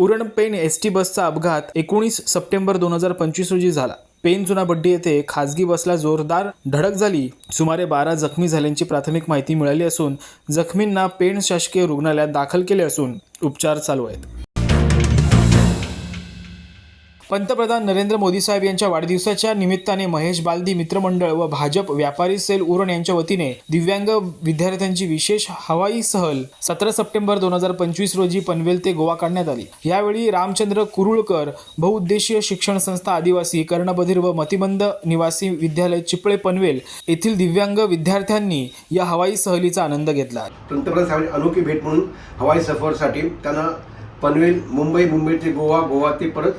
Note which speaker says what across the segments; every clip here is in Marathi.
Speaker 1: उरण पेन एस टी बसचा अपघात एकोणीस सप्टेंबर दोन हजार पंचवीस रोजी झाला. पेन जुना बड्डी येथे खासगी बसला जोरदार धडक झाली. सुमारे बारा जखमी झाल्यांची प्राथमिक माहिती मिळाली असून जखमींना पेण शासकीय रुग्णालयात दाखल केले असून उपचार चालू आहेत. पंतप्रधान नरेंद्र मोदी साहेब यांच्या वाढदिवसाच्या निमित्ताने महेश बालदी मित्रमंडळ व भाजप व्यापारी सेल उरण यांच्या वतीने दिव्यांग विद्यार्थ्यांची विशेष हवाई सहल सतरा सप्टेंबर दोन हजार पंचवीस रोजी पनवेल ते गोवा काढण्यात आली. यावेळी रामचंद्र कुरुळकर बहुउद्देशीय शिक्षण संस्था आदिवासी कर्णबधीर व मतिमंद निवासी विद्यालय चिपळे पनवेल येथील दिव्यांग विद्यार्थ्यांनी या हवाई सहलीचा आनंद घेतला.
Speaker 2: पंतप्रधान साहेबांची अनोखी भेट म्हणून हवाई सफरसाठी त्यांना पनवेल मुंबई मुंबई ते गोवा गोवा ते परत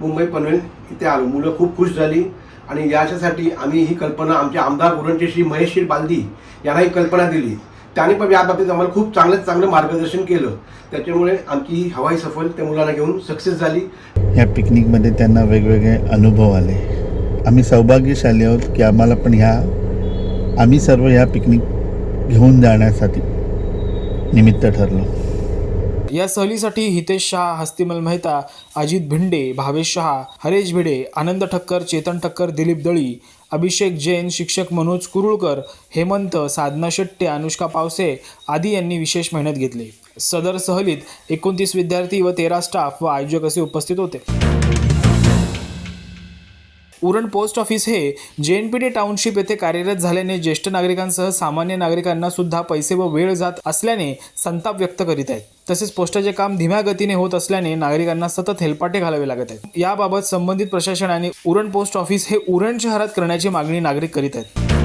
Speaker 2: मुंबई पनवेल इथे आलो. मुलं खूप खुश झाली. आणि याच्यासाठी आम्ही ही कल्पना आमचे आमदार उरणचे श्री महेश बालदी यांना ही कल्पना दिली. त्यांनी पण याबाबतीत आम्हाला खूप चांगलं चांगलं मार्गदर्शन केलं. त्याच्यामुळे आमची ही हवाई सफल त्या मुलांना घेऊन सक्सेस झाली.
Speaker 3: ह्या पिकनिकमध्ये त्यांना वेगवेगळे अनुभव आले. आम्ही सौभाग्यशाली आहोत की आम्हाला पण ह्या आम्ही सर्व ह्या पिकनिक घेऊन जाण्यासाठी निमित्त ठरलो.
Speaker 1: या सहलीसाठी हितेश शहा हस्तिमल मेहता अजित भिंडे भावेश शहा हरेश भिडे आनंद ठक्कर चेतन ठक्कर दिलीप दळी अभिषेक जैन शिक्षक मनोज कुरुळकर हेमंत साधना शेट्टे अनुष्का पावसे आदी यांनी विशेष मेहनत घेतली. सदर सहलीत एकोणतीस विद्यार्थी व तेरा स्टाफ व आयोजक असे उपस्थित होते. उरण पोस्ट ऑफिस हे जे एन पी डी टाउनशिप येथे कार्यरत झाल्याने ज्येष्ठ नागरिकांसह सामान्य नागरिकांना सुद्धा पैसे व वेळ जात असल्याने संताप व्यक्त करीत आहेत. तसेच पोस्टाचे काम धीम्या गतीने होत असल्याने नागरिकांना सतत हेलपाटे घालावे लागत आहेत. याबाबत संबंधित प्रशासनाने उरण पोस्ट ऑफिस हे उरण शहरात करण्याची मागणी नागरिक करीत आहेत.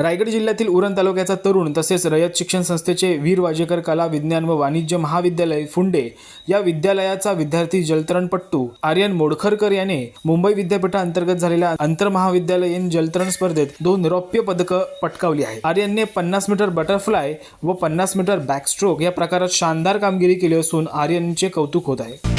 Speaker 1: रायगड जिल्ह्यातील उरण तालुक्याचा तरुण तसेच रयत शिक्षण संस्थेचे वीर वाजेकर कला विज्ञान व वाणिज्य महाविद्यालय फुंडे या विद्यालयाचा विद्यार्थी जलतरणपट्टू आर्यन मोडखरकर याने मुंबई विद्यापीठाअंतर्गत झालेल्या आंतरमहाविद्यालयीन जलतरण स्पर्धेत दोन रौप्य पदकं पटकावली आहेत. आर्यनने पन्नास मीटर बटरफ्लाय व पन्नास मीटर बॅकस्ट्रोक या प्रकारात शानदार कामगिरी केली असून आर्यनचे कौतुक होत आहे.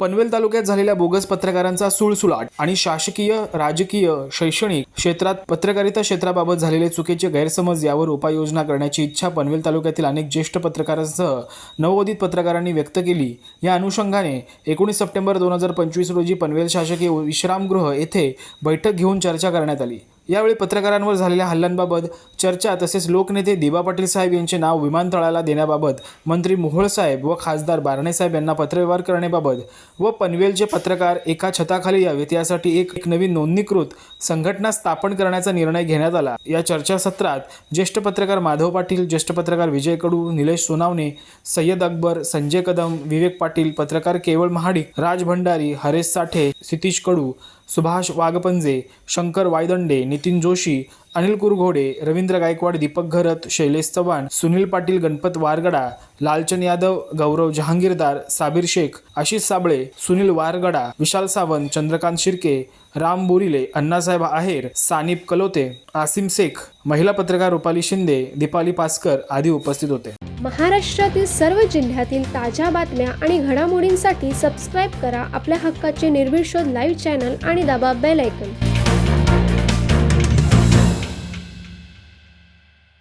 Speaker 1: पनवेल तालुक्यात झालेल्या बोगस पत्रकारांचा सुळसुळाट आणि शासकीय राजकीय शैक्षणिक क्षेत्रात पत्रकारिता क्षेत्राबाबत झालेले चुकीचे गैरसमज यावर उपाययोजना करण्याची इच्छा पनवेल तालुक्यातील अनेक ज्येष्ठ पत्रकारांसह नवोदित पत्रकारांनी व्यक्त केली. या अनुषंगाने एकोणीस सप्टेंबर दोन हजार पंचवीस रोजी पनवेल शासकीय विश्रामगृह येथे बैठक घेऊन चर्चा करण्यात आली. यावेळी पत्रकारांवर झालेल्या हल्ल्यांबाबत चर्चा तसेच लोकनेते दिबा पाटील साहेब यांचे नाव विमानतळाला देण्याबाबत मंत्री मोहोळसाहेब व खासदार बारणेसाहेब यांना पत्रव्यवहार करण्याबाबत व पनवेलचे पत्रकार एका छताखाली यावेत यासाठी एक एक नवीन नोंदणीकृत संघटना स्थापन करण्याचा निर्णय घेण्यात आला. या चर्चासत्रात ज्येष्ठ पत्रकार माधव पाटील ज्येष्ठ पत्रकार विजय कडू निलेश सोनावणे सय्यद अकबर संजय कदम विवेक पाटील पत्रकार केवळ महाडिक राज भंडारी हरेश साठे सितीश कडू सुभाष वाघपंजे शंकर वायदंडे नितीन जोशी अनिल कुरघोडे रवींद्र गायकवाड दीपक घरत शैलेश चव्हाण सुनील पाटील गणपत वारगडा लालचंद यादव गौरव जहांगीरदार साबीर शेख आशिष साबळे सुनील वारगडा विशाल सावंत चंद्रकांत शिर्के राम बोरिले अण्णासाहेब आहेर सानिप कलोते आसिम शेख महिला पत्रकार रुपाली शिंदे दीपाली पासकर आदी उपस्थित होते.
Speaker 4: महाराष्ट्रातील सर्व जिल्ह्यातील ताज्या बातम्या आणि घडामोडींसाठी सबस्क्राईब करा आपल्या हक्काचे निर्भीड शोध लाईव्ह चॅनल आणि दाबा बेल ऐकन